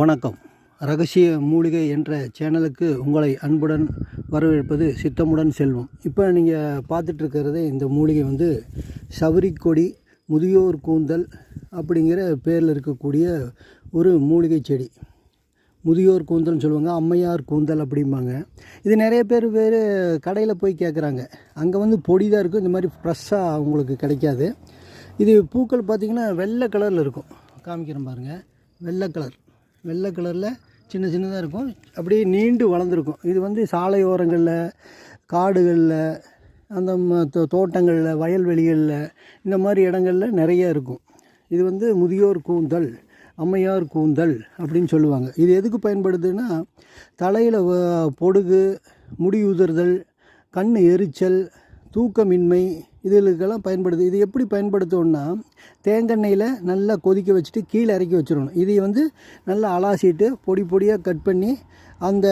வணக்கம். ரகசிய மூலிகை என்ற சேனலுக்கு உங்களை அன்புடன் வரவேற்பது சித்தமுடன் செல்வம். இப்போ நீங்கள் பார்த்துட்ருக்கிறது இந்த மூலிகை வந்து சவரிக்கொடி முதியோர் கூந்தல் அப்படிங்கிற பேரில் இருக்கக்கூடிய ஒரு மூலிகை செடி. முதியோர் கூந்தல்னு சொல்லுவாங்க அம்மையார் கூந்தல் அப்படிம்பாங்க. இது நிறைய பேர் வேறு கடையில் போய் கேட்குறாங்க அங்கே வந்து பொடி தான் இருக்கும் இந்த மாதிரி ஃப்ரெஷ்ஷாக அவங்களுக்கு கிடைக்காது. இது பூக்கள் பார்த்திங்கன்னா வெள்ளை கலரில் இருக்கும். காமிக்கிறேன் பாருங்கள் வெள்ளை கலர். வெள்ளை கலரில் சின்ன சின்னதாக இருக்கும். அப்படியே நீண்டு வளர்ந்துருக்கும். இது வந்து சாலையோரங்களில் காடுகளில் அந்த ம- தோ- தோட்டங்களில் வயல்வெளிகளில் இந்த மாதிரி இடங்களில் நிறைய இருக்கும். இது வந்து முதியோர் கூந்தல் அம்மையார் கூந்தல் அப்படின்னு சொல்லுவாங்க. இது எதுக்கு பயன்படுதுன்னா தலையில் பொடுகு முடி உதிர்தல் கண் எரிச்சல் தூக்கமின்மை இதுகளுக்கெல்லாம் பயன்படுது. இது எப்படி பயன்படுத்தணும்னா தேங்கெண்ணெயில் நல்லா கொதிக்க வச்சுட்டு கீழே இறக்கி வச்சிடணும். இதை வந்து நல்லா அலாசிட்டு பொடி பொடியாக கட் பண்ணி அந்த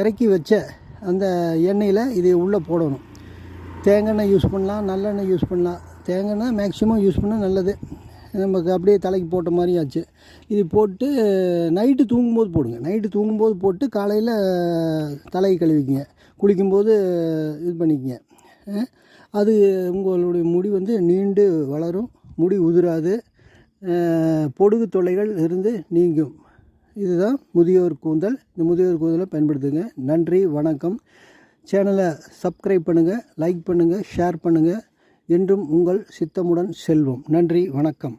இறக்கி வச்ச அந்த எண்ணெயில் இதை உள்ளே போடணும். தேங்காய் யூஸ் பண்ணலாம் நல்லெண்ணெய் யூஸ் பண்ணலாம். தேங்காய் மேக்ஸிமம் யூஸ் பண்ணால் நல்லது. நமக்கு அப்படியே தலைக்கு போட்ட மாதிரி ஆச்சு. இது போட்டு நைட்டு தூங்கும்போது போடுங்க. நைட்டு தூங்கும்போது போட்டு காலையில் தலையை கழுவிக்கிங்க. குளிக்கும்போது இது பண்ணிக்கங்க. அது உங்களுடைய முடி வந்து நீண்டு வளரும் முடி உதிராது. பொடுகு தொல்லைகள் இருந்து நீங்கும். இதுதான் முதியோர் கூந்தல். இந்த முதியோர் கூந்தலை பயன்படுத்துங்க. நன்றி வணக்கம். சேனலை சப்ஸ்கிரைப் பண்ணுங்கள் லைக் பண்ணுங்கள் ஷேர் பண்ணுங்கள் என்றும் உங்கள் சித்தமுடன் செல்வோம். நன்றி வணக்கம்.